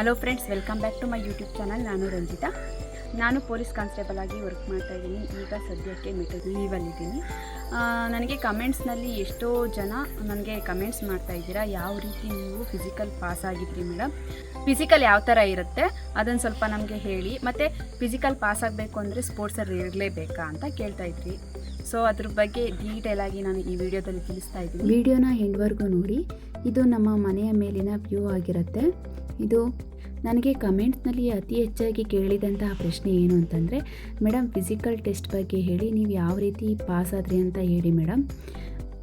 Hello friends welcome back to my YouTube channel ನಾನು ರಂಜಿತಾ. ನಾನು police constable ಆಗಿ work ಮಾಡ್ತಾ ಇದ್ದೀನಿ. ಈಗ ಸದ್ಯಕ್ಕೆ ಮೆಟಲ್ ಲೀವಲ್ಲಿದ್ದೀನಿ ನನಗೆ ಕಮೆಂಟ್ಸ್ನಲ್ಲಿ ಎಷ್ಟೋ ಜನ ನನಗೆ ಕಮೆಂಟ್ಸ್ ಮಾಡ್ತಾ ಇದ್ದೀರಾ. ಯಾವ ರೀತಿ ನೀವು ಫಿಸಿಕಲ್ ಪಾಸ್ ಆಗಿದ್ರಿ ಮೇಡಮ್ ಫಿಸಿಕಲ್ ಯಾವ ಥರ ಇರುತ್ತೆ? ಅದನ್ನು ಸ್ವಲ್ಪ ನಮಗೆ ಹೇಳಿ. ಮತ್ತು ಫಿಸಿಕಲ್ ಪಾಸ್ ಆಗಬೇಕು ಅಂದರೆ ಸ್ಪೋರ್ಟ್ಸಲ್ಲಿ ಇರಲೇಬೇಕಾ ಅಂತ ಕೇಳ್ತಾ ಇದ್ರಿ. ಸೊ ಅದ್ರ ಬಗ್ಗೆ ಡೀಟೇಲ್ ಆಗಿ ನಾನು ಈ ವಿಡಿಯೋದಲ್ಲಿ ತಿಳಿಸ್ತಾ ಇದ್ದೀನಿ. ವಿಡಿಯೋನ ಹೆಂಡ್ವರೆಗೂ ನೋಡಿ. ಇದು ನಮ್ಮ ಮನೆಯ ಮೇಲಿನ ವ್ಯೂ ಆಗಿರುತ್ತೆ. ಇದು? ನನಗೆ ಕಮೆಂಟ್ಸ್ನಲ್ಲಿ ಅತಿ ಹೆಚ್ಚಾಗಿ ಕೇಳಿದಂತಹ ಪ್ರಶ್ನೆ ಏನು ಅಂತಂದರೆ ಮೇಡಮ್ ಫಿಸಿಕಲ್ ಟೆಸ್ಟ್ ಬಗ್ಗೆ ಹೇಳಿ, ನೀವು ಯಾವ ರೀತಿ ಪಾಸ್ ಆದ್ರಿ ಅಂತ ಹೇಳಿ ಮೇಡಮ್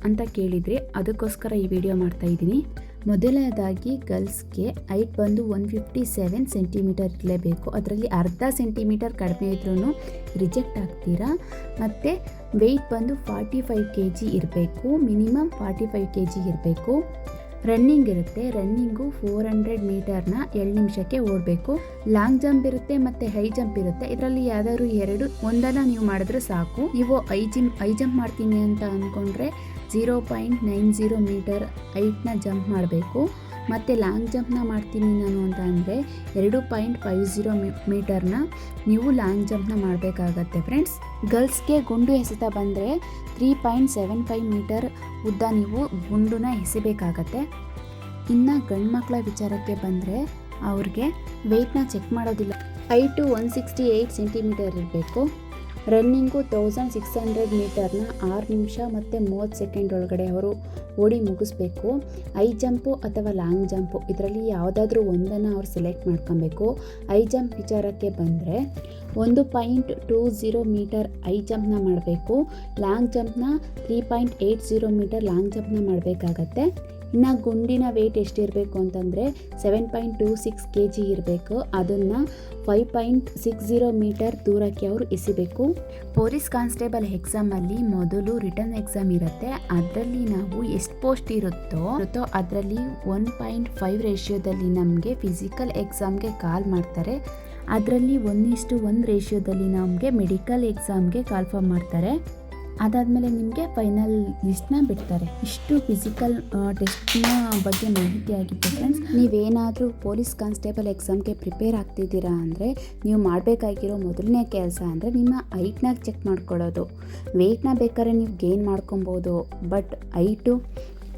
ಅಂತ ಕೇಳಿದರೆ, ಅದಕ್ಕೋಸ್ಕರ ಈ ವಿಡಿಯೋ ಮಾಡ್ತಾ ಇದ್ದೀನಿ. ಮೊದಲನೇದಾಗಿ ಗರ್ಲ್ಸ್ಗೆ ಐಟ್ ಬಂದು ಒನ್ ಫಿಫ್ಟಿ ಸೆವೆನ್ ಸೆಂಟಿಮೀಟರ್ ಇರಲೇಬೇಕು. ಅದರಲ್ಲಿ ಅರ್ಧ ಸೆಂಟಿಮೀಟರ್ ಕಡಿಮೆ ಇದ್ರೂ ರಿಜೆಕ್ಟ್ ಆಗ್ತೀರಾ? ಮತ್ತು ವೆಯ್ಟ್ ಬಂದು ಫಾರ್ಟಿ ಫೈವ್ ಕೆ ಜಿ ಇರಬೇಕು. Minimum forty five K G ಇರಬೇಕು. ರನ್ನಿಂಗ್ ಇರುತ್ತೆ, ರನ್ನಿಂಗು ಫೋರ್ ಹಂಡ್ರೆಡ್ ಮೀಟರ್ನ ಎರಡು ನಿಮಿಷಕ್ಕೆ ಓಡಬೇಕು. ಲಾಂಗ್ ಜಂಪ್ ಇರುತ್ತೆ ಮತ್ತು ಹೈ ಜಂಪ್ ಇರುತ್ತೆ. ಇದರಲ್ಲಿ ಯಾವ್ದಾದ್ರು ಎರಡು, ಒಂದನ್ನು ನೀವು ಮಾಡಿದ್ರೆ ಸಾಕು. ನೀವು ಐ ಜಿಮ್ ಐ ಜಂಪ್ ಮಾಡ್ತೀನಿ ಅಂತ ಅಂದ್ಕೊಂಡ್ರೆ zero point nine zero meter ಹೈಟ್ನ jump ಮಾಡಬೇಕು. ಮತ್ತು ಲಾಂಗ್ ಜಂಪ್ನ ಮಾಡ್ತೀನಿ ನಾನು ಅಂತ ಅಂದರೆ ಎರಡು ಪಾಯಿಂಟ್ ಫೈವ್ ಝೀರೋ ಮೀಟರ್ನ ನೀವು ಲಾಂಗ್ ಜಂಪ್ನ ಮಾಡಬೇಕಾಗತ್ತೆ ಫ್ರೆಂಡ್ಸ್ ಗರ್ಲ್ಸ್ಗೆ ಗುಂಡು ಎಸೆತ ಬಂದರೆ three point seven five meter ಉದ್ದ ನೀವು ಗುಂಡನ್ನ ಎಸಿಬೇಕಾಗತ್ತೆ. ಇನ್ನು ಗಂಡು ಮಕ್ಕಳ ವಿಚಾರಕ್ಕೆ ಬಂದರೆ ಅವ್ರಿಗೆ ವೆಯ್ಟ್ನ ಚೆಕ್ ಮಾಡೋದಿಲ್ಲ. Height one sixty eight centimeter ಇರಬೇಕು. ರನ್ನಿಂಗು ತೌಸಂಡ್ ಸಿಕ್ಸ್ ಹಂಡ್ರೆಡ್ ಮೀಟರ್ನ ಆರು ನಿಮಿಷ ಮತ್ತು ಮೂವತ್ತು ಸೆಕೆಂಡ್ ಒಳಗಡೆ ಅವರು ಓಡಿ ಮುಗಿಸ್ಬೇಕು. ಐ ಜಂಪು ಅಥವಾ ಲಾಂಗ್ ಜಂಪು ಇದರಲ್ಲಿ ಯಾವುದಾದ್ರೂ ಒಂದನ್ನು ಅವ್ರು ಸೆಲೆಕ್ಟ್ ಮಾಡ್ಕೊಬೇಕು. ಐ ಜಂಪ್ ವಿಚಾರಕ್ಕೆ ಬಂದರೆ ಒಂದು point two zero meter high ಜಂಪ್ನ ಮಾಡಬೇಕು. Long ಜಂಪ್ನ three point eight zero meter long ಜಂಪ್ನ ಮಾಡಬೇಕಾಗತ್ತೆ. ಇನ್ನು ಗುಂಡಿನ ವೆಯ್ಟ್ ಎಷ್ಟಿರಬೇಕು ಅಂತಂದರೆ seven point two six K G ಇರಬೇಕು. ಅದನ್ನು five point six zero meter ದೂರಕ್ಕೆ ಅವರು ಎಸಿಬೇಕು. ಪೊಲೀಸ್ ಕಾನ್ಸ್ಟೇಬಲ್ ಎಕ್ಸಾಮಲ್ಲಿ ಮೊದಲು ರಿಟರ್ನ್ ಎಕ್ಸಾಮ್ ಇರುತ್ತೆ. ಅದರಲ್ಲಿ ನಾವು ಎಷ್ಟು ಪೋಸ್ಟ್ ಇರುತ್ತೋ ಇರುತ್ತೋ ಅದರಲ್ಲಿ ಒನ್ ಪಾಯಿಂಟ್ ಫೈವ್ ರೇಷಿಯೋದಲ್ಲಿ ನಮಗೆ ಫಿಸಿಕಲ್ ಎಕ್ಸಾಮ್ಗೆ ಕಾಲ್ ಮಾಡ್ತಾರೆ. ಅದರಲ್ಲಿ ಒಂದಿಷ್ಟು ಒಂದು ರೇಷಿಯೋದಲ್ಲಿ ನಮಗೆ ಮೆಡಿಕಲ್ ಎಕ್ಸಾಮ್ಗೆ ಕಾಲ್ಫಾರ್ಮ್ ಮಾಡ್ತಾರೆ. ಅದಾದಮೇಲೆ ನಿಮಗೆ ಫೈನಲ್ ಲಿಸ್ಟ್ನ ಬಿಡ್ತಾರೆ. ಇಷ್ಟು ಫಿಸಿಕಲ್ ಟೆಸ್ಟ್ನ ಬಗ್ಗೆ ಮಾಹಿತಿ ಆಗಿತ್ತು ಫ್ರೆಂಡ್ಸ್ ನೀವೇನಾದರೂ ಪೊಲೀಸ್ ಕಾನ್ಸ್ಟೇಬಲ್ ಎಕ್ಸಾಮ್ಗೆ ಪ್ರಿಪೇರ್ ಆಗ್ತಿದ್ದೀರಾ ಅಂದರೆ, ನೀವು ಮಾಡಬೇಕಾಗಿರೋ ಮೊದಲನೇ ಕೆಲಸ ಅಂದರೆ ನಿಮ್ಮ ಐಟ್ನಾಗ ಚೆಕ್ ಮಾಡ್ಕೊಳ್ಳೋದು. ವೆಯ್ಟ್ನ ಬೇಕಾದ್ರೆ ನೀವು ಗೇನ್ ಮಾಡ್ಕೊಬೋದು. ಬಟ್ ಹೈಟು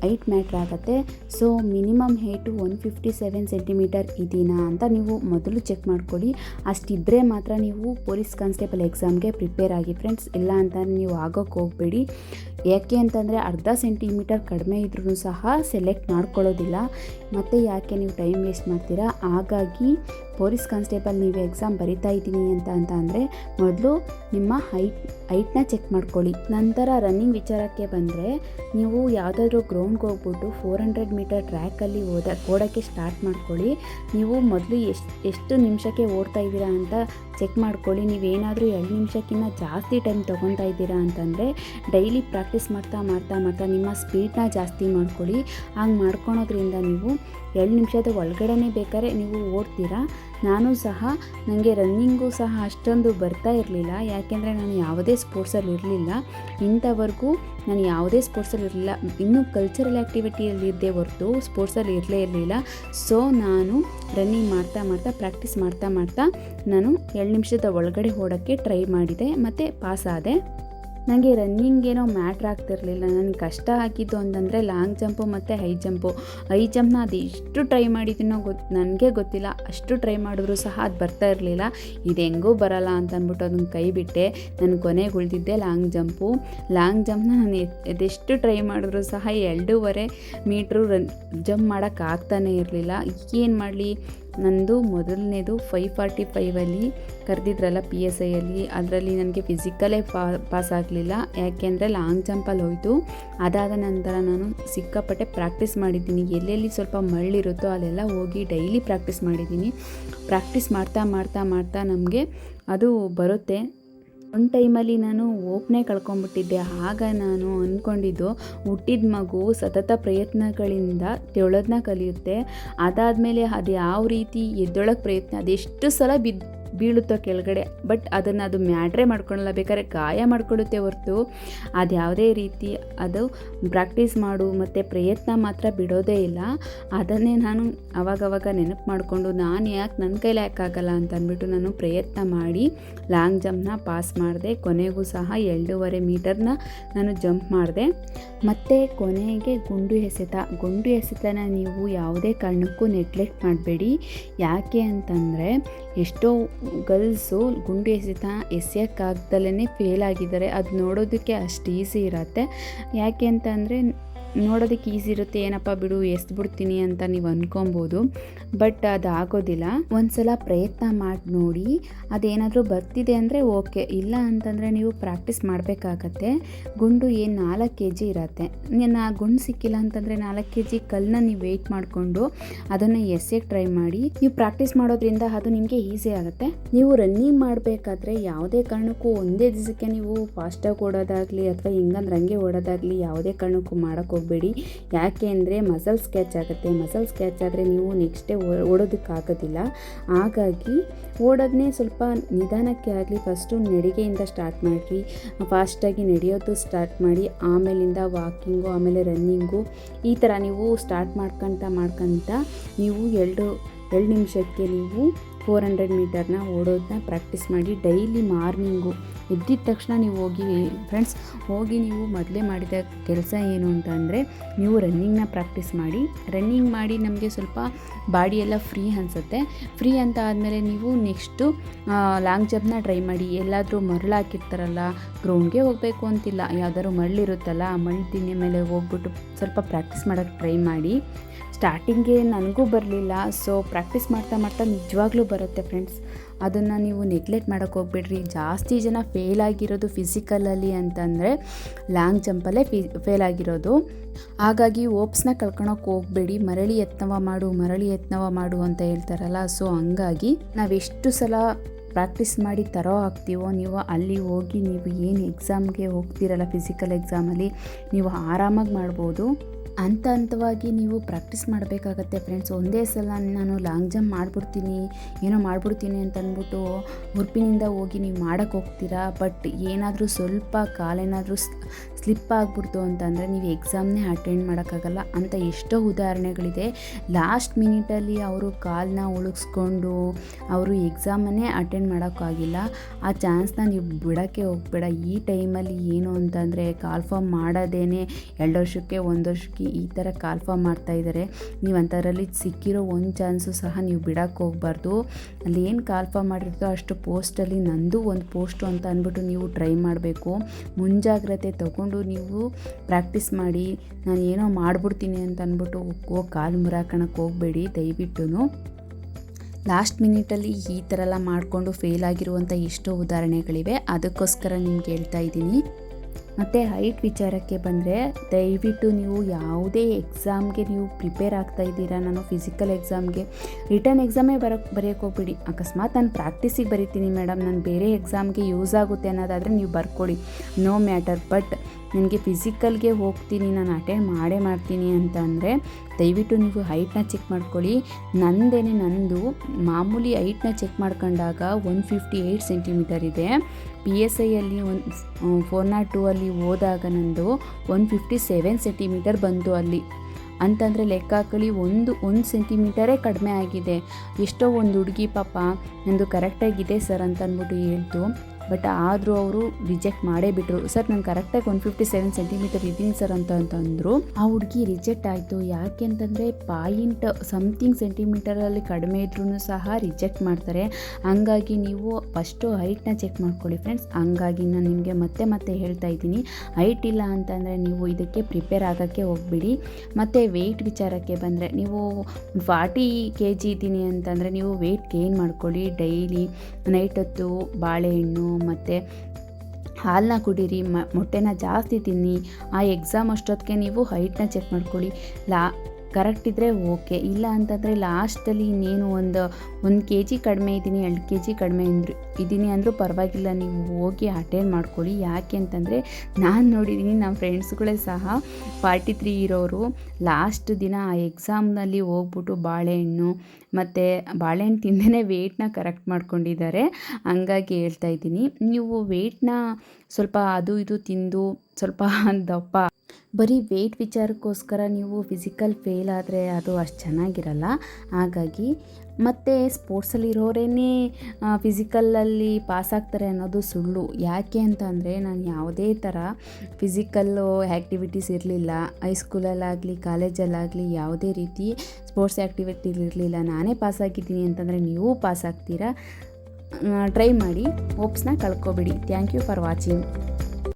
ಹೈಟ್ ಮ್ಯಾಟ್ರ್ ಆಗುತ್ತೆ. So minimum height one fifty seven centimeter ಇದೀನಾ ಅಂತ ನೀವು ಮೊದಲು ಚೆಕ್ ಮಾಡ್ಕೊಳ್ಳಿ ಅಷ್ಟಿದ್ದರೆ ಮಾತ್ರ ನೀವು ಪೊಲೀಸ್ ಕಾನ್ಸ್ಟೇಬಲ್ ಎಕ್ಸಾಮ್ಗೆ ಪ್ರಿಪೇರ್ ಆಗಿ ಫ್ರೆಂಡ್ಸ್ ಇಲ್ಲ ಅಂತ ನೀವು ಆಗೋಕ್ಕೆ ಹೋಗಬೇಡಿ. ಯಾಕೆ ಅಂತಂದರೆ ಅರ್ಧ ಸೆಂಟಿಮೀಟರ್ ಕಡಿಮೆ ಇದ್ರೂ ಸಹ ಸೆಲೆಕ್ಟ್ ಮಾಡ್ಕೊಳ್ಳೋದಿಲ್ಲ. ಮತ್ತು ಯಾಕೆ ನೀವು ಟೈಮ್ ವೇಸ್ಟ್ ಮಾಡ್ತೀರಾ? ಹಾಗಾಗಿ ಪೊಲೀಸ್ ಕಾನ್ಸ್ಟೇಬಲ್ ನೀವು ಎಕ್ಸಾಮ್ ಬರಿತಾ ಇದ್ದೀನಿ ಅಂತ ಅಂತ ಅಂದರೆ ಮೊದಲು ನಿಮ್ಮ ಹೈಟ್, ಹೈಟ್ನ ಚೆಕ್ ಮಾಡ್ಕೊಳ್ಳಿ. ನಂತರ ರನ್ನಿಂಗ್ ವಿಚಾರಕ್ಕೆ ಬಂದರೆ ನೀವು ಯಾವುದಾದ್ರೂ ಗ್ರೌಂಡ್ಗೆ ಹೋಗ್ಬಿಟ್ಟು ಫೋರ್ ಹಂಡ್ರೆಡ್ ಮೀಟರ್ ಟ್ರ್ಯಾಕಲ್ಲಿ ಓದ ಓಡೋಕ್ಕೆ ಸ್ಟಾರ್ಟ್ ಮಾಡ್ಕೊಳ್ಳಿ. ನೀವು ಮೊದಲು ಎಷ್ಟು ಎಷ್ಟು ನಿಮಿಷಕ್ಕೆ ಓಡ್ತಾ ಇದ್ದೀರಾ ಅಂತ ಚೆಕ್ ಮಾಡ್ಕೊಳ್ಳಿ. ನೀವೇನಾದರೂ ಎರಡು ನಿಮಿಷಕ್ಕಿಂತ ಜಾಸ್ತಿ ಟೈಮ್ ತೊಗೊತಾ ಇದ್ದೀರಾ ಅಂತಂದರೆ ಡೈಲಿ ಪ್ರಾಕ್ಟೀಸ್ ಮಾಡ್ತಾ ಮಾಡ್ತಾ ಮಾಡ್ತಾ ನಿಮ್ಮ ಸ್ಪೀಡ್ನ ಜಾಸ್ತಿ ಮಾಡ್ಕೊಳ್ಳಿ. ಹಾಗೆ ಮಾಡ್ಕೊಳೋದ್ರಿಂದ ನೀವು ಎರಡು ನಿಮಿಷದ ಒಳಗಡೆ ಬೇಕಾದ್ರೆ ನೀವು ಓಡ್ತೀರಾ? ನಾನು ಸಹ ನನಗೆ ರನ್ನಿಂಗು ಸಹ ಅಷ್ಟೊಂದು ಬರ್ತಾ ಇರಲಿಲ್ಲ. ಯಾಕೆಂದರೆ ನಾನು ಯಾವುದೇ ಸ್ಪೋರ್ಟ್ಸಲ್ಲಿ ಇರಲಿಲ್ಲ. ಇಂಥವರೆಗೂ ನಾನು ಯಾವುದೇ ಸ್ಪೋರ್ಟ್ಸಲ್ಲಿ ಇರಲಿಲ್ಲ. ಇನ್ನೂ ಕಲ್ಚರಲ್ ಆ್ಯಕ್ಟಿವಿಟಿಯಲ್ಲಿ ಇದ್ದೇ ಹೊರತು ಸ್ಪೋರ್ಟ್ಸಲ್ಲಿ ಇರಲೇ ಇರಲಿಲ್ಲ. ಸೊ ನಾನು ರನ್ನಿಂಗ್ ಮಾಡ್ತಾ ಮಾಡ್ತಾ ಪ್ರಾಕ್ಟೀಸ್ ಮಾಡ್ತಾ ಮಾಡ್ತಾ ನಾನು ಎರಡು ನಿಮಿಷದ ಒಳಗಡೆ ಓಡೋಕ್ಕೆ ಟ್ರೈ ಮಾಡಿದೆ. ಮತ್ತು ಪಾಸ್ ಆದೆ. ನನಗೆ ರನ್ನಿಂಗ್ ಏನೋ ಮ್ಯಾಟ್ರ್ ಆಗ್ತಿರಲಿಲ್ಲ. ನನಗೆ ಕಷ್ಟ ಆಗಿದ್ದು ಅಂತಂದರೆ ಲಾಂಗ್ ಜಂಪು ಮತ್ತು ಹೈ ಜಂಪು ಹೈ ಜಂಪ್ನ ಅದು ಎಷ್ಟು ಟ್ರೈ ಮಾಡಿದ್ದೀನೋ ಗೊತ್ತು ನನಗೆ ಗೊತ್ತಿಲ್ಲ. ಅಷ್ಟು ಟ್ರೈ ಮಾಡಿದ್ರು ಸಹ ಅದು ಬರ್ತಾ ಇರಲಿಲ್ಲ. ಇದು ಹೆಂಗೂ ಬರಲ್ಲ ಅಂತ ಅಂದ್ಬಿಟ್ಟು ಅದನ್ನು ಕೈ ಬಿಟ್ಟೆ. ನಾನು ಕೊನೆಗೆ ಉಳಿದಿದ್ದೆ ಲಾಂಗ್ ಜಂಪು ಲಾಂಗ್ ಜಂಪ್ನ ನಾನು ಅದೆಷ್ಟು ಟ್ರೈ ಮಾಡಿದ್ರು ಸಹ ಎರಡೂವರೆ ಮೀಟ್ರು ರನ್ ಜಂಪ್ ಮಾಡೋಕ್ಕಾಗ್ತಾನೇ ಇರಲಿಲ್ಲ. ಏನು ಮಾಡಲಿ? ನಂದು ಮೊದಲನೇದು ಫೈವ್ ಫಾರ್ಟಿ ಫೈವಲ್ಲಿ ಕರೆದಿದ್ರಲ್ಲ ಪಿ ಎಸ್ ಐಯಲ್ಲಿ ಅದರಲ್ಲಿ ನನಗೆ ಫಿಸಿಕಲೇ ಪಾ ಪಾಸ್ ಆಗಲಿಲ್ಲ. ಯಾಕೆಂದರೆ ಲಾಂಗ್ ಜಂಪಲ್ಲಿ ಹೋಯಿತು. ಅದಾದ ನಂತರ ನಾನು ಸಿಕ್ಕಾಪಟ್ಟೆ ಪ್ರಾಕ್ಟೀಸ್ ಮಾಡಿದ್ದೀನಿ. ಎಲ್ಲೆಲ್ಲಿ ಸ್ವಲ್ಪ ಮರಳಿರುತ್ತೋ ಅಲ್ಲೆಲ್ಲ ಹೋಗಿ ಡೈಲಿ ಪ್ರಾಕ್ಟೀಸ್ ಮಾಡಿದ್ದೀನಿ. ಪ್ರಾಕ್ಟೀಸ್ ಮಾಡ್ತಾ ಮಾಡ್ತಾ ಮಾಡ್ತಾ ನಮಗೆ ಅದು ಬರುತ್ತೆ. ಒಂದು ಟೈಮಲ್ಲಿ ನಾನು ಓಪ್ನೇ ಕಳ್ಕೊಂಡ್ಬಿಟ್ಟಿದ್ದೆ ಆಗ ನಾನು ಅಂದ್ಕೊಂಡಿದ್ದು ಹುಟ್ಟಿದ ಮಗು ಸತತ ಪ್ರಯತ್ನಗಳಿಂದ ತೆಳೋದನ್ನ ಕಲಿಯುತ್ತೆ. ಅದಾದಮೇಲೆ ಅದು ಯಾವ ರೀತಿ ಎದ್ದೊಳಕ್ಕೆ ಪ್ರಯತ್ನ, ಅದೆಷ್ಟು ಸಲ ಬಿದ್ದು ಬೀಳುತ್ತೋ ಕೆಳಗಡೆ ಬಟ್ ಅದನ್ನು ಅದು ಮ್ಯಾಟ್ರೆ ಮಾಡ್ಕೊಳ್ಳಲ್ಲ ಬೇಕಾದ್ರೆ ಗಾಯ ಮಾಡ್ಕೊಳ್ಳುತ್ತೆ ಹೊರತು. ಅದು ಯಾವುದೇ ರೀತಿ ಅದು ಪ್ರಾಕ್ಟೀಸ್ ಮಾಡು ಮತ್ತು ಪ್ರಯತ್ನ ಮಾತ್ರ ಬಿಡೋದೇ ಇಲ್ಲ. ಅದನ್ನೇ ನಾನು ಅವಾಗವಾಗ ನೆನಪು ಮಾಡಿಕೊಂಡು ನಾನು ಯಾಕೆ ನನ್ನ ಕೈಲಿ ಯಾಕಾಗಲ್ಲ ಅಂತ ಅಂದ್ಬಿಟ್ಟು ನಾನು ಪ್ರಯತ್ನ ಮಾಡಿ ಲಾಂಗ್ ಜಂಪ್ನ ಪಾಸ್ ಮಾಡಿದೆ. ಕೊನೆಗೂ ಸಹ ಎರಡೂವರೆ ಮೀಟರ್ನ ನಾನು ಜಂಪ್ ಮಾಡಿದೆ. ಮತ್ತು ಕೊನೆಗೆ ಗುಂಡು ಎಸೆತ. ಗುಂಡು ಎಸೆತನ ನೀವು ಯಾವುದೇ ಕಾರಣಕ್ಕೂ ನೆಗ್ಲೆಕ್ಟ್ ಮಾಡಬೇಡಿ. ಯಾಕೆ ಅಂತಂದರೆ ಎಷ್ಟೋ ಗರ್ಲ್ಸು ಗುಂಡು ಎಸೆತ ಎಸೆಯೋಕ್ಕಾಗ್ದಲೇ ಫೇಲ್ ಆಗಿದ್ದಾರೆ. ಅದು ನೋಡೋದಕ್ಕೆ ಅಷ್ಟು ಈಸಿ ಇರತ್ತೆ. ಯಾಕೆ ಅಂತಂದರೆ ನೋಡೋದಕ್ಕೆ ಈಸಿ ಇರುತ್ತೆ, ಏನಪ್ಪ ಬಿಡು ಎಸ್ದು ಬಿಡ್ತೀನಿ ಅಂತ ನೀವು ಅನ್ಕೊಬೋದು. ಬಟ್ ಅದು ಆಗೋದಿಲ್ಲ ಒಂದ್ಸಲ ಪ್ರಯತ್ನ ಮಾಡಿ ನೋಡಿ, ಅದೇನಾದರೂ ಬರ್ತಿದೆ ಅಂದರೆ ಓಕೆ. ಇಲ್ಲ ಅಂತಂದರೆ ನೀವು ಪ್ರಾಕ್ಟೀಸ್ ಮಾಡಬೇಕಾಗತ್ತೆ. ಗುಂಡು ಏನು ನಾಲ್ಕು ಕೆ ಜಿ ಇರತ್ತೆ. ಆ ಗುಂಡು ಸಿಕ್ಕಿಲ್ಲ ಅಂತಂದರೆ ನಾಲ್ಕು ಕೆ ಜಿ ಕಲ್ಲನ್ನ ನೀವು ವೆಯ್ಟ್ ಮಾಡಿಕೊಂಡು ಅದನ್ನು ಎಸೆಯಕ್ಕೆ ಟ್ರೈ ಮಾಡಿ. ನೀವು ಪ್ರಾಕ್ಟೀಸ್ ಮಾಡೋದ್ರಿಂದ ಅದು ನಿಮಗೆ ಈಸಿ ಆಗುತ್ತೆ. ನೀವು ರನ್ನಿಂಗ್ ಮಾಡಬೇಕಾದ್ರೆ ಯಾವುದೇ ಕಾರಣಕ್ಕೂ ಒಂದೇ ದಿವಸಕ್ಕೆ ನೀವು ಫಾಸ್ಟಾಗಿ ಓಡೋದಾಗಲಿ ಅಥವಾ ಹಿಂಗಂದ್ರೆ ಹಂಗೆ ಓಡೋದಾಗಲಿ ಯಾವುದೇ ಕಾರಣಕ್ಕೂ ಮಾಡೋಕ್ಕೆ ಹೋಗಬೇಡಿ. ಯಾಕೆ ಅಂದರೆ ಮಸಲ್ ಸ್ಕ್ಯಾಚ್ ಆಗುತ್ತೆ. ಮಸಲ್ ಸ್ಕ್ಯಾಚ್ ಆದರೆ ನೀವು ನೆಕ್ಸ್ಟ್ ಓಡೋದಕ್ಕಾಗೋದಿಲ್ಲ ಹಾಗಾಗಿ ಓಡೋದನ್ನೇ ಸ್ವಲ್ಪ ನಿಧಾನಕ್ಕೆ ಆಗಲಿ. ಫಸ್ಟು ನಡಿಗೆಯಿಂದ ಸ್ಟಾರ್ಟ್ ಮಾಡಿರಿ. ಫಾಸ್ಟಾಗಿ ನಡೆಯೋದು ಸ್ಟಾರ್ಟ್ ಮಾಡಿ. ಆಮೇಲಿಂದ ವಾಕಿಂಗು ಆಮೇಲೆ ರನ್ನಿಂಗು ಈ ಥರ ನೀವು ಸ್ಟಾರ್ಟ್ ಮಾಡ್ಕೊತ ಮಾಡ್ಕೊತ ನೀವು ಎರಡು ಎರಡು ನಿಮಿಷಕ್ಕೆ ನೀವು ಫೋರ್ ಹಂಡ್ರೆಡ್ ಮೀಟರ್ನ ಓಡೋದನ್ನ ಪ್ರಾಕ್ಟೀಸ್ ಮಾಡಿ. ಡೈಲಿ ಮಾರ್ನಿಂಗು ಎದ್ದಿದ ತಕ್ಷಣ ನೀವು ಹೋಗಿ ಫ್ರೆಂಡ್ಸ್ ಹೋಗಿ ನೀವು ಮೊದಲೇ ಮಾಡಿದ ಕೆಲಸ ಏನು ಅಂತ ಅಂದರೆ ನೀವು ರನ್ನಿಂಗ್ನ ಪ್ರಾಕ್ಟೀಸ್ ಮಾಡಿ ರನ್ನಿಂಗ್ ಮಾಡಿ ನಮಗೆ ಸ್ವಲ್ಪ ಬಾಡಿ ಎಲ್ಲ ಫ್ರೀ ಅನಿಸುತ್ತೆ. ಫ್ರೀ ಅಂತ ಆದಮೇಲೆ ನೀವು ನೆಕ್ಸ್ಟು ಲಾಂಗ್ ಜಂಪ್ನ ಟ್ರೈ ಮಾಡಿ, ಎಲ್ಲಾದರೂ ಮರಳು ಹಾಕಿರ್ತಾರಲ್ಲ ಗ್ರೌಂಡ್ಗೆ ಹೋಗಬೇಕು ಅಂತಿಲ್ಲ. ಯಾವ್ದಾದ್ರು ಮರಳಿರುತ್ತಲ್ಲ ಆ ಮಣ್ಣು ದಿನ ಮೇಲೆ ಹೋಗ್ಬಿಟ್ಟು ಸ್ವಲ್ಪ ಪ್ರಾಕ್ಟೀಸ್ ಮಾಡೋಕ್ಕೆ ಟ್ರೈ ಮಾಡಿ. ಸ್ಟಾರ್ಟಿಂಗೇ ನನಗೂ ಬರಲಿಲ್ಲ ಸೊ ಪ್ರಾಕ್ಟೀಸ್ ಮಾಡ್ತಾ ಮಾಡ್ತಾ ನಿಜವಾಗ್ಲೂ ಬರುತ್ತೆ ಫ್ರೆಂಡ್ಸ್ ಅದನ್ನು ನೀವು ನೆಗ್ಲೆಕ್ಟ್ ಮಾಡೋಕ್ಕೆ ಹೋಗ್ಬೇಡ್ರಿ. ಜಾಸ್ತಿ ಜನ ಫೇಲ್ ಆಗಿರೋದು ಫಿಸಿಕಲಲ್ಲಿ ಅಂತಂದರೆ ಲಾಂಗ್ ಜಂಪಲ್ಲೇ ಫಿ ಫೇಲ್ ಆಗಿರೋದು. ಹಾಗಾಗಿ ಓಪ್ಸ್ನ ಕಳ್ಕೊಳಕ್ಕೆ ಹೋಗಬೇಡಿ. ಮರಳಿ ಯತ್ನವ ಮಾಡು, ಮರಳಿ ಯತ್ನವ ಮಾಡು ಅಂತ ಹೇಳ್ತಾರಲ್ಲ ಸೊ ಹಂಗಾಗಿ ನಾವೆಷ್ಟು ಸಲ ಪ್ರಾಕ್ಟೀಸ್ ಮಾಡಿ ತರೋ ಆಗ್ತೀವೋ, ನೀವು ಅಲ್ಲಿ ಹೋಗಿ ನೀವು ಏನು ಎಕ್ಸಾಮ್ಗೆ ಹೋಗ್ತೀರಲ್ಲ ಫಿಸಿಕಲ್ ಎಕ್ಸಾಮಲ್ಲಿ ನೀವು ಆರಾಮಾಗಿ ಮಾಡ್ಬೋದು. ಹಂತ ಹಂತವಾಗಿ ನೀವು ಪ್ರಾಕ್ಟೀಸ್ ಮಾಡಬೇಕಾಗತ್ತೆ ಫ್ರೆಂಡ್ಸ್ ಒಂದೇ ಸಲ ನಾನು ಲಾಂಗ್ ಜಂಪ್ ಮಾಡಿಬಿಡ್ತೀನಿ, ಏನೋ ಮಾಡಿಬಿಡ್ತೀನಿ ಅಂತ ಅಂದ್ಬಿಟ್ಟು ಹುರುಪಿನಿಂದ ಹೋಗಿ ನೀವು ಮಾಡೋಕ್ಕೆ ಹೋಗ್ತೀರಾ? ಬಟ್ ಏನಾದರೂ ಸ್ವಲ್ಪ ಕಾಲೇನಾದರೂ ಸ್ಲಿಪ್ ಆಗಿಬಿಡ್ತು ಅಂತಂದರೆ ನೀವು ಎಕ್ಸಾಮ್ನೇ ಅಟೆಂಡ್ ಮಾಡೋಕ್ಕಾಗಲ್ಲ ಅಂತ ಎಷ್ಟೋ ಉದಾಹರಣೆಗಳಿದೆ. ಲಾಸ್ಟ್ ಮಿನಿಟಲ್ಲಿ ಅವರು ಕಾಲನ್ನ ಉಳುಗಿಸ್ಕೊಂಡು ಅವರು ಎಕ್ಸಾಮನ್ನೇ ಅಟೆಂಡ್ ಮಾಡೋಕ್ಕಾಗಿಲ್ಲ. ಆ ಚಾನ್ಸ್ನ ನೀವು ಬಿಡೋಕ್ಕೆ ಹೋಗ್ಬೇಡ. ಈ ಟೈಮಲ್ಲಿ ಏನು ಅಂತಂದರೆ ಕಾಲ್ ಫಾರ್ಮ್ ಮಾಡೋದೇನೆ ಎರಡು ವರ್ಷಕ್ಕೆ, ಒಂದು ವರ್ಷಕ್ಕೆ ಈ ಥರ ಕಾಲ್ ಫಾರ್ಮ್ ಮಾಡ್ತಾಯಿದ್ದಾರೆ ನೀವು ಅಂಥದ್ರಲ್ಲಿ ಸಿಕ್ಕಿರೋ ಒಂದು ಚಾನ್ಸು ಸಹ ನೀವು ಬಿಡೋಕ್ಕೆ ಹೋಗ್ಬಾರ್ದು. ಅಲ್ಲಿ ಏನು ಕಾಲ್ ಫಾರ್ಮ್ ಮಾಡಿರ್ತೋ ಅಷ್ಟು ಪೋಸ್ಟಲ್ಲಿ ನಂದು ಒಂದು ಪೋಸ್ಟು ಅಂತ ಅಂದ್ಬಿಟ್ಟು ನೀವು ಟ್ರೈ ಮಾಡಬೇಕು. ಮುಂಜಾಗ್ರತೆ ತಗೊಂಡು ನೀವು ಪ್ರಾಕ್ಟೀಸ್ ಮಾಡಿ, ನಾನು ಏನೋ ಮಾಡಿಬಿಡ್ತೀನಿ ಅಂತ ಅಂದ್ಬಿಟ್ಟು ಹೋಗಿ ಕಾಲು ಮುರಾಕಣಕ್ಕೆ ಹೋಗಬೇಡಿ ದಯವಿಟ್ಟು ಲಾಸ್ಟ್ ಮಿನಿಟಲ್ಲಿ ಈ ಥರ ಎಲ್ಲ ಮಾಡಿಕೊಂಡು ಫೇಲ್ ಆಗಿರುವಂಥ ಎಷ್ಟೋ ಉದಾಹರಣೆಗಳಿವೆ. ಅದಕ್ಕೋಸ್ಕರ ನಿಮ್ಗೆ ಹೇಳ್ತಾ ಇದ್ದೀನಿ. ಮತ್ತು ಹೈಟ್ ವಿಚಾರಕ್ಕೆ ಬಂದರೆ, ದಯವಿಟ್ಟು ನೀವು ಯಾವುದೇ ಎಕ್ಸಾಮ್ಗೆ ನೀವು ಪ್ರಿಪೇರ್ ಆಗ್ತಾ ಇದ್ದೀರಾ, ನಾನು ಫಿಸಿಕಲ್ ಎಕ್ಸಾಮ್ಗೆ, ರಿಟರ್ನ್ ಎಕ್ಸಾಮೇ ಬರೋಕ್ಕೆ ಬರೆಯೋಕ್ಕೆ ಹೋಗ್ಬಿಡಿ. ಅಕಸ್ಮಾತ್ ನಾನು ಪ್ರಾಕ್ಟೀಸಿಗೆ ಬರಿತೀನಿ ಮೇಡಮ್, ನಾನು ಬೇರೆ ಎಕ್ಸಾಮ್ಗೆ ಯೂಸ್ ಆಗುತ್ತೆ ಅನ್ನೋದಾದರೆ ನೀವು ಬರ್ಕೊಳ್ಳಿ ನೋ ಮ್ಯಾಟರ್, ಬಟ್ ನನಗೆ ಫಿಸಿಕಲ್ಗೆ ಹೋಗ್ತೀನಿ, ನಾನು ಅಟೆಂಡ್ ಮಾಡೇ ಮಾಡ್ತೀನಿ ಅಂತ ಅಂದರೆ ದಯವಿಟ್ಟು ನೀವು ಹೈಟ್ನ ಚೆಕ್ ಮಾಡ್ಕೊಳ್ಳಿ. ನಂದೇನೆ ನಂದು ಮಾಮೂಲಿ ಹೈಟ್ನ ಚೆಕ್ ಮಾಡ್ಕೊಂಡಾಗ ಒನ್ ಫಿಫ್ಟಿ ಏಯ್ಟ್ ಸೆಂಟಿಮೀಟರ್ ಇದೆ ಪಿ ಎಸ್ ಐಯಲ್ಲಿ ಒಂದು ಫೋರ್ ನಾಟ್ ಟೂ ಅಲ್ಲಿ ಹೋದಾಗ ನಂದು ಒನ್ ಫಿಫ್ಟಿ ಸೆವೆನ್ ಸೆಂಟಿಮೀಟರ್ ಬಂತು ಅಲ್ಲಿ. ಅಂತಂದರೆ ಲೆಕ್ಕ ಹಾಕೊಳ್ಳಿ, ಒಂದು ಒಂದು ಸೆಂಟಿಮೀಟರೇ ಕಡಿಮೆ ಆಗಿದೆ. ಎಷ್ಟೋ ಒಂದು ಹುಡುಗಿ ಪಾಪ ನಂದು ಕರೆಕ್ಟಾಗಿದೆ ಸರ್ ಅಂತ ಅಂದ್ಬಿಟ್ಟು ಹೇಳ್ತು. ಬಟ್ ಆದರೂ ಅವರು ರಿಜೆಕ್ಟ್ ಮಾಡೇ ಬಿಟ್ಟರು ಸರ್, ನಾನು ಕರೆಕ್ಟಾಗಿ ಒನ್ ಫಿಫ್ಟಿ ಸೆವೆನ್ ಸೆಂಟಿಮೀಟರ್ ಇದ್ದೀನಿ ಸರ್ ಅಂತ ಅಂತಂದರು. ಆ ಹುಡುಗಿ ರಿಜೆಕ್ಟ್ ಆಯಿತು. ಯಾಕೆ ಅಂತಂದರೆ ಪಾಯಿಂಟ್ ಸಮಥಿಂಗ್ ಸೆಂಟಿಮೀಟರಲ್ಲಿ ಕಡಿಮೆ ಇದ್ರೂ ಸಹ ರಿಜೆಕ್ಟ್ ಮಾಡ್ತಾರೆ. ಹಂಗಾಗಿ ನೀವು ಫಸ್ಟು ಹೈಟ್ನ ಚೆಕ್ ಮಾಡ್ಕೊಳ್ಳಿ ಫ್ರೆಂಡ್ಸ್. ಹಂಗಾಗಿ ನಾನು ನಿಮಗೆ ಮತ್ತೆ ಮತ್ತೆ ಹೇಳ್ತಾ ಇದ್ದೀನಿ. ಹೈಟ್ ಇಲ್ಲ ಅಂತಂದರೆ ನೀವು ಇದಕ್ಕೆ ಪ್ರಿಪೇರ್ ಆಗೋಕ್ಕೆ ಹೋಗ್ಬಿಡಿ. ಮತ್ತು ವೆಯ್ಟ್ ವಿಚಾರಕ್ಕೆ ಬಂದರೆ ನೀವು ಫಾರ್ಟಿ ಕೆ ಜಿ ಇದ್ದೀನಿ ಅಂತಂದರೆ ನೀವು ವೆಯ್ಟ್ ಗೇನ್ ಮಾಡ್ಕೊಳ್ಳಿ. ಡೈಲಿ ನೈಟ್ ಹೊತ್ತು ಬಾಳೆಹಣ್ಣು ಮತ್ತು ಹಾಲನ್ನ ಕುಡೀರಿ ಮೊಟ್ಟೆನ ಜಾಸ್ತಿ ತಿನ್ನಿ ಆ ಎಕ್ಸಾಮ್ ಅಷ್ಟೊತ್ತಿಗೆ ನೀವು ಹೈಟ್ನ ಚೆಕ್ ಮಾಡ್ಕೊಳ್ಳಿ. ಲಾ ಕರೆಕ್ಟ್ ಇದ್ದರೆ ಓಕೆ, ಇಲ್ಲ ಅಂತಂದರೆ ಲಾಸ್ಟಲ್ಲಿ ಇನ್ನೇನು ಒಂದು ಒಂದು ಕೆ ಜಿ ಕಡಿಮೆ ಇದ್ದೀನಿ, ಎರಡು ಕೆ ಜಿ ಕಡಿಮೆ ಅಂದ್ರು ಇದ್ದೀನಿ ಅಂದರೂ ಪರವಾಗಿಲ್ಲ, ನೀವು ಹೋಗಿ ಅಟೆಂಡ್ ಮಾಡ್ಕೊಳ್ಳಿ. ಯಾಕೆ ಅಂತಂದರೆ ನಾನು ನೋಡಿದ್ದೀನಿ ನಮ್ಮ ಫ್ರೆಂಡ್ಸ್ಗಳೇ ಸಹ ಫಾರ್ಟಿ ತ್ರೀ ಇರೋರು ಲಾಸ್ಟ್ ದಿನ ಆ ಎಕ್ಸಾಮ್ನಲ್ಲಿ ಹೋಗ್ಬಿಟ್ಟು ಬಾಳೆಹಣ್ಣು ಮತ್ತು ಬಾಳೆಹಣ್ಣು ತಿಂದೇ ವೆಯ್ಟ್ನ ಕರೆಕ್ಟ್ ಮಾಡ್ಕೊಂಡಿದ್ದಾರೆ. ಹಂಗಾಗಿ ಹೇಳ್ತಾ ಇದ್ದೀನಿ, ನೀವು ವೆಯ್ಟ್ನ ಸ್ವಲ್ಪ ಅದು ಇದು ತಿಂದು ಸ್ವಲ್ಪ ದಪ್ಪ ಬರೀ ವೆಯ್ಟ್ ವಿಚಾರಕ್ಕೋಸ್ಕರ ನೀವು ಫಿಸಿಕಲ್ ಫೇಲ್ ಆದರೆ ಅದು ಅಷ್ಟು ಚೆನ್ನಾಗಿರಲ್ಲ. ಹಾಗಾಗಿ ಮತ್ತು ಸ್ಪೋರ್ಟ್ಸಲ್ಲಿರೋರೇ ಫಿಸಿಕಲಲ್ಲಿ ಪಾಸ್ ಆಗ್ತಾರೆ ಅನ್ನೋದು ಸುಳ್ಳು. ಯಾಕೆ ಅಂತ ಅಂದರೆ ನಾನು ಯಾವುದೇ ಥರ ಫಿಸಿಕಲ್ಲು ಆ್ಯಕ್ಟಿವಿಟೀಸ್ ಇರಲಿಲ್ಲ. ಹೈಸ್ಕೂಲಲ್ಲಾಗಲಿ ಕಾಲೇಜಲ್ಲಾಗಲಿ ಯಾವುದೇ ರೀತಿ ಸ್ಪೋರ್ಟ್ಸ್ ಇರಲಿಲ್ಲ. ನಾನೇ ಪಾಸ್ ಆಗಿದ್ದೀನಿ ಅಂತಂದರೆ ನೀವು ಪಾಸ್ ಆಗ್ತೀರಾ? ಟ್ರೈ ಮಾಡಿ. ಹೋಪ್ಸ್ನ ಕಳ್ಕೊಬಿಡಿ. Thank you for watching